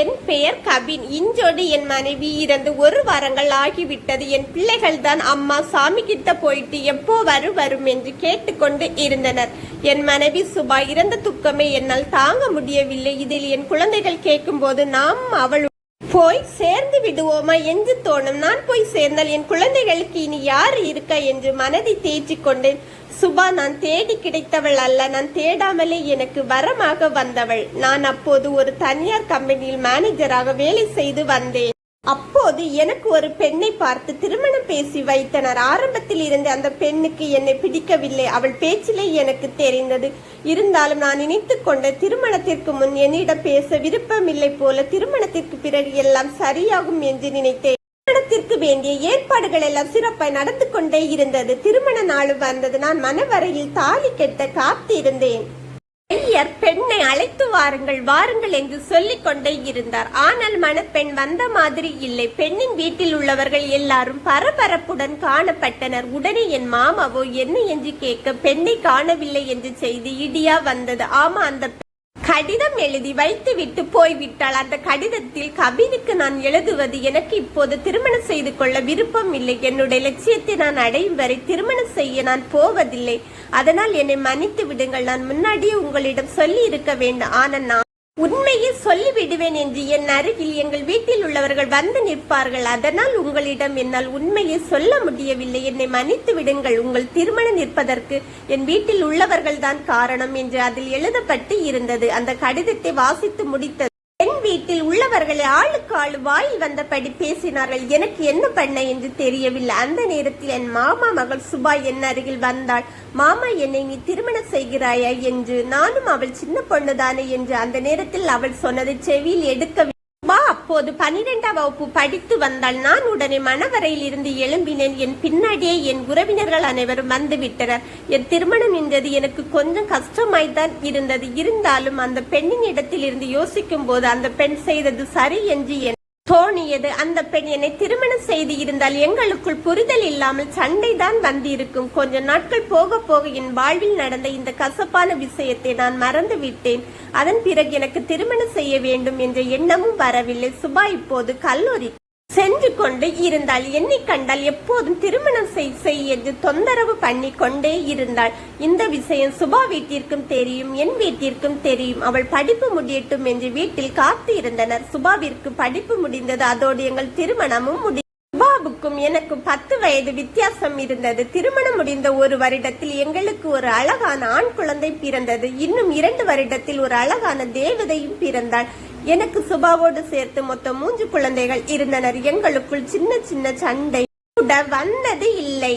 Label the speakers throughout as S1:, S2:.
S1: என் பெயர் கபின். இஞ்சோடு என் மனைவி இறந்து ஒரு வாரங்கள் ஆகிவிட்டது. என் பிள்ளைகள் தான் அம்மா சாமி கிட்ட போயிட்டு எப்போ வரும் வரும் என்று கேட்டுக்கொண்டு இருந்தனர். என் மனைவி சுபா இறந்த துக்கமே என்னால் தாங்க முடியவில்லை. இதில் என் குழந்தைகள் கேட்கும்போது நாம் அவள் போய் சேர்ந்து விடுவோமா என்று தோணும். நான் போய் சேர்ந்தால் என் குழந்தைகளுக்கு இனி யார் இருக்க என்று மனதை தேய்ச்சிக் கொண்டேன். சுபா நான் தேடி கிடைத்தவள் அல்ல. நான் தேடாமலே எனக்கு வரமாக வந்தவள். நான் அப்போது ஒரு தனியார் கம்பெனியில் மேனேஜராக வேலை செய்து வந்தேன். அப்போது எனக்கு ஒரு பெண்ணை பார்த்து திருமணம் பேசி வைத்தனர். ஆரம்பத்தில் இருந்து அந்த பெண்ணுக்கு என்னை பிடிக்கவில்லை. அவள் பேச்சிலே எனக்கு தெரிந்தது. இருந்தாலும் நான் நினைத்து கொண்ட திருமணத்திற்கு முன் என்னிடம் பேச விருப்பமில்லை போல திருமணத்திற்கு பிறகு எல்லாம் சரியாகும் என்று நினைத்தேன். திருமணத்திற்கு வேண்டிய ஏற்பாடுகள் எல்லாம் சிறப்பாய் நடந்து கொண்டே இருந்தது. திருமண நாள் வந்தது. நான் மனவரையில் தாலி கெட்ட காத்திருந்தேன். ஐயர் பெண்ணை அழைத்து வாருங்கள் வாருங்கள் என்று சொல்லிக் கொண்டே இருந்தார். ஆனால் மணப்பெண் வந்த மாதிரி இல்லை. பெண்ணின் வீட்டில் உள்ளவர்கள் எல்லாரும் பரபரப்புடன் காணப்பட்டனர். உடனே என் மாமாவோ என்ன? என்று கேட்க பெண்ணை காணவில்லை என்று செய்தி இடியா வந்தது. ஆமா அந்த கடிதம் எழுதி வைத்து விட்டு போய்விட்டால் அந்த கடிதத்தில் கபினுக்கு நான் எழுதுவது எனக்கு இப்போது திருமணம் செய்து கொள்ள விருப்பம் இல்லை. என்னுடைய லட்சியத்தை நான் அடையும் வரை திருமணம் செய்ய நான் போவதில்லை. அதனால் என்னை மன்னித்து விடுங்கள். நான் முன்னாடியே உங்களிடம் சொல்லி இருக்க வேண்டும். ஆனால் நான் உண்மையை சொல்லிவிடுவேன் என்று என் அருகில் எங்கள் வீட்டில் உள்ளவர்கள் வந்து நிற்பார்கள். அதனால் உங்களிடம் என்னால் உண்மையை சொல்ல முடியவில்லை. என்னை மன்னித்து விடுங்கள். உங்கள் திருமணம் நிற்பதற்கு என் வீட்டில் உள்ளவர்கள் தான் காரணம் என்று அதில் எழுதப்பட்டு இருந்தது. அந்த கடிதத்தை வாசித்து முடித்தது. வீட்டில் உள்ளவர்களை ஆளுக்கு ஆளு வாயில் வந்தபடி பேசினார்கள். எனக்கு என்ன பண்ண என்று தெரியவில்லை. அந்த நேரத்தில் என் மாமா மகள் சுபா என் அருகில் வந்தாள். மாமா என்னை நீ திருமணம் செய்கிறாயா? என்று. நானும் அவள் சின்ன பொண்ணுதானே என்று. அந்த நேரத்தில் அவள் சொன்னதை செவியில் எடுக்க அப்போது பனிரெண்டாம் வகுப்பு படித்து வந்தால் நான் உடனே மணவரையில் இருந்து எழும்பினேன். என் பின்னாடியே என் உறவினர்கள் அனைவரும் வந்து விட்டனர். என் திருமணம் என்றது எனக்கு கொஞ்சம் கஷ்டமாய்தான் இருந்தது. இருந்தாலும் அந்த பெண்ணின் இடத்தில் இருந்து யோசிக்கும் போது அந்த பெண் செய்தது சரி என்று என் தோணியது. அந்த பெண் என்னை திருமணம் செய்து இருந்தால் எங்களுக்குள் புரிதல் இல்லாமல் சண்டை தான் வந்திருக்கும். கொஞ்ச நாட்கள் போக போக என் வாழ்வில் நடந்த இந்த கசப்பான விஷயத்தை நான் மறந்து விட்டேன் அதன் பிறகு எனக்கு திருமணம் செய்ய வேண்டும் என்ற எண்ணமும் வரவில்லை. சுபா இப்போது கல்லூரி சென்று கொண்டு இருந்தாள். என்னை கண்டால் எப்போதும் திருமணம் செய் செய் என்று தொந்தரவு பண்ணி கொண்டே இருந்தாள். இந்த விஷயம் சுபா வீட்டிற்கும் தெரியும் என் வீட்டிற்கும் தெரியும். அவள் படிப்பு முடியட்டும் என்று வீட்டில் காத்து இருந்தனர். சுபாவிற்கு படிப்பு முடிந்தது. அதோடு எங்கள் திருமணமும் முடி சுபாவுக்கும் எனக்கும் பத்து வயது வித்தியாசம் இருந்தது. திருமணம் முடிந்த ஒரு வருடத்தில் எங்களுக்கு ஒரு அழகான ஆண் குழந்தை பிறந்தது. இன்னும் இரண்டு வருடத்தில் ஒரு அழகான தேவதையும் பிறந்தாள். எனக்கு சுபாவோடு சேர்த்து மொத்தம் மூன்று குழந்தைகள் இருந்தனர். எங்களுக்குள் சின்ன சின்ன சண்டை கூட வந்தது இல்லை.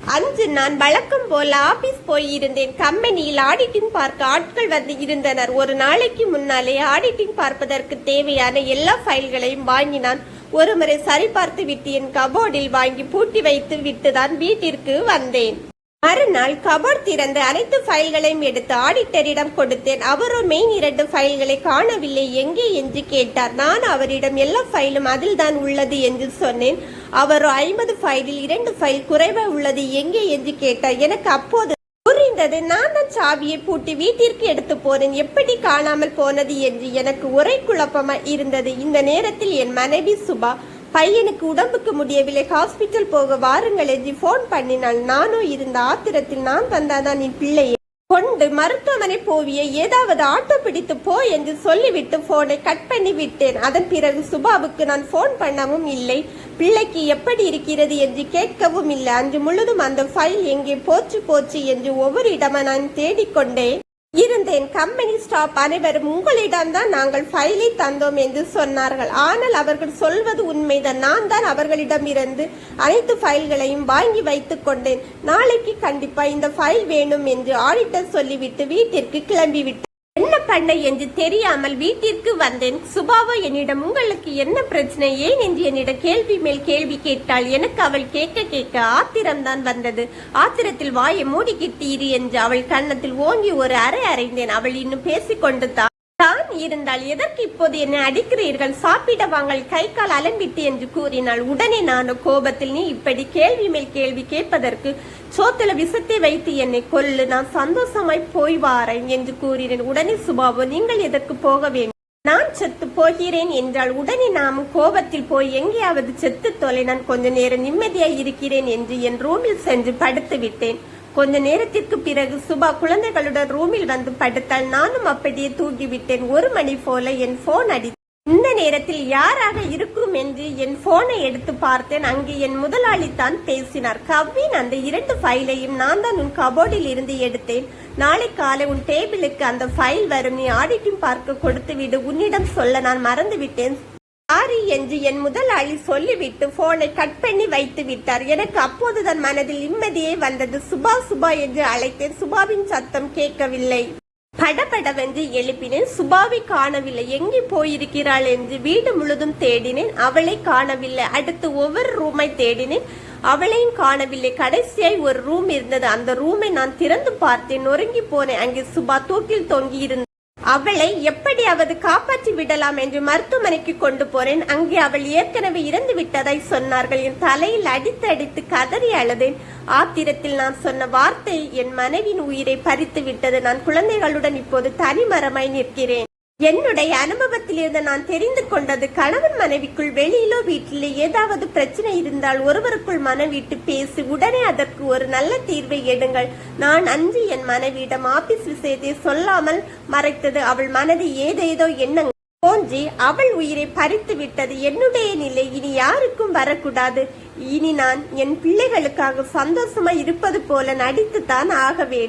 S1: அன்று நான் வழக்கம் போல ஆபீஸ் போயிருந்தேன். கம்பெனியில் ஆடிட்டிங் பார்க்க ஆட்கள் வந்து இருந்தனர். ஒரு நாளைக்கு முன்னாலே ஆடிட்டிங் பார்ப்பதற்கு தேவையான எல்லா ஃபைல்களையும் வாங்கி நான் ஒருமுறை சரிபார்த்து விட்டு என் கபோர்டில் வாங்கி பூட்டி வைத்து விட்டுதான் வீட்டிற்கு வந்தேன். மறுநாள் கபோர்ட் திறந்து அனைத்து ஃபைல்களையும் எடுத்து ஆடிட்டரிடம் கொடுத்தேன். அவரோ மெயின் இரண்டு ஃபைல்களை காணவில்லை. எங்கே என்று கேட்டார். நான் அவரிடம் எல்லா ஃபைலும் அதில் தான் உள்ளது என்று சொன்னேன். அவரோ ஐம்பது ஃபைலில் இரண்டு ஃபைல் குறைவா உள்ளது. எங்கே என்று கேட்டார். எனக்கு அப்போது புரிந்தது. நான் தான் சாவியை பூட்டி வீட்டிற்கு எடுத்து போனேன். எப்படி காணாமல் போனது என்று எனக்கு ஒரே குழப்பமா இருந்தது. இந்த நேரத்தில் என் மனைவி சுபா பையனுக்கு உடம்புக்கு முடியவில்லை. ஹாஸ்பிட்டல் போக வாருங்கள் என்று போன் பண்ணினாள். நானும் இருந்த ஆத்திரத்தில் நான் வந்தாதான் என் பிள்ளையை கொண்டு மருத்துவமனை போவிய ஏதாவது ஆட்டோ பிடித்து போ என்று சொல்லிவிட்டு போனை கட் பண்ணி விட்டேன். அதன் பிறகு சுபாவுக்கு நான் போன் பண்ணவும் இல்லை. பிள்ளைக்கு எப்படி இருக்கிறது என்று கேட்கவும் இல்லை. அன்று முழுதும் அந்த ஃபைல் எங்கே போச்சு போச்சு என்று ஒவ்வொரு இடமா நான் தேடிக்கொண்டேன் இருந்தேன். கம்பெனி ஸ்டாப் அனைவரும் உங்களிடம்தான் நாங்கள் ஃபைலை தந்தோம் என்று சொன்னார்கள். ஆனால் அவர்கள் சொல்வது உண்மைதான். நான் தான் அவர்களிடமிருந்து அனைத்து ஃபைல்களையும் வாங்கி வைத்துக் கொண்டேன். நாளைக்கு கண்டிப்பா இந்த ஃபைல் வேணும் என்று ஆடிட்டர் சொல்லிவிட்டு வீட்டிற்கு கிளம்பிவிட்டேன். என்ன பண்ண என்று தெரியாமல் வீட்டிற்கு வந்தேன். சுபாவா என்னிடம் உங்களுக்கு என்ன பிரச்சனை? ஏன் என்று என்னிடம் கேள்வி மேல் கேள்வி கேட்டாள். எனக்கு அவள் கேட்க கேட்க ஆத்திரம்தான் வந்தது. ஆத்திரத்தில் வாயை மூடிக்கிட்டு இரு என்று அவள் கன்னத்தில் ஓங்கி ஒரு அறை அறைந்தேன். அவள் இன்னும் பேசிக்கொண்டு தான் தான் இருந்தால் எதற்கு இப்போது என்னை அடிக்கிறீர்கள்? சாப்பிட வாங்கள் கை கால் அலம்பிட்டு என்று கூறினாள். உடனே நான் கோபத்தில் நீ இப்படி கேள்வி மேல் கேள்வி கேட்பதற்கு சோத்துல விஷத்தை வைத்து என்னை கொல்லு நான் சந்தோஷமாய் போய் வாரேன் என்று கூறினேன். உடனே சுபாவோ நீங்கள் எதற்கு போக வேண்டும்? நான் செத்து போகிறேன் என்றால் உடனே நாம் கோபத்தில் போய் எங்கேயாவது செத்து தொலை நான் கொஞ்ச நேரம் நிம்மதியாய் இருக்கிறேன் என்று என் ரூமில் சென்று படுத்து விட்டேன். கொஞ்ச நேரத்திற்கு பிறகு சுபா குழந்தைகளுடன் ரூமில் வந்து படுத்தால் நானும் அப்படியே தூங்கிவிட்டேன். ஒரு மணி போல என் போன் அடி இந்த நேரத்தில் யாராக இருக்கும் என்று என் போனை எடுத்து பார்த்தேன். அங்கே என் முதலாளி தான் பேசினார். கவ்வின் அந்த இரண்டு ஃபைலையும் நான் தான் உன் கபோர்டில் இருந்து எடுத்தேன். நாளை காலை உன் டேபிளுக்கு அந்த ஃபைல் வரும். நீ ஆடிட்டும் பார்க்க கொடுத்து விடு. உன்னிடம் சொல்ல நான் மறந்து விட்டேன் சாரி என்று என் முதலாளி சொல்லிவிட்டு போனை கட் பண்ணி வைத்து விட்டார். எனக்கு அப்போதுதான் மனதில் நிம்மதியே வந்தது. சுபா சுபா என்று அழைத்தேன். சுபாவின் சத்தம் கேட்கவில்லை. படபடவென்று எழுப்பினேன். சுபாவை காணவில்லை. எங்கே போயிருக்கிறாள் என்று வீடு முழுதும் தேடினேன். அவளை காணவில்லை. அடுத்து ஒவ்வொரு ரூமை தேடினேன். அவளையும் காணவில்லை. கடைசியாய் ஒரு ரூம் இருந்தது. அந்த ரூமை நான் திறந்து பார்த்தேன். நொறுங்கி போனேன். அங்கே சுபா தூக்கில் தொங்கி இருந்த அவளை எப்படியாவது காப்பாற்றி விடலாம் என்று மருத்துவமனைக்கு கொண்டு போறேன். அங்கே அவள் ஏற்கனவே இறந்து விட்டதாய் சொன்னார்கள். என் தலையில் அடித்து அடித்து கதறி அழுதேன். ஆத்திரத்தில் நான் சொன்ன வார்த்தை என் மனைவின் உயிரை பறித்து விட்டது. நான் குழந்தைகளுடன் இப்போது தனிமரமாய் நிற்கிறேன். என்னுடைய அனுபவத்திலிருந்து நான் தெரிந்து கொண்டது கணவன் மனைவிக்குள் வெளியிலோ வீட்டிலோ ஏதாவது பிரச்சனை இருந்தால் ஒருவருக்குள் மனைவிட்டு பேசி உடனே அதற்கு ஒரு நல்ல தீர்வை எடுங்கள். நான் அன்று என் மனைவியிடம் ஆபீஸ் விஷயத்தை சொல்லாமல் மறைத்தது அவள் மனதை ஏதேதோ எண்ணங்கள் தோன்றி அவள் உயிரை பறித்து விட்டது. என்னுடைய நிலை இனி யாருக்கும் வரக்கூடாது. இனி நான் என் பிள்ளைகளுக்காக சந்தோஷமா இருப்பது போல நடித்துத்தான் ஆக வேண்டும்.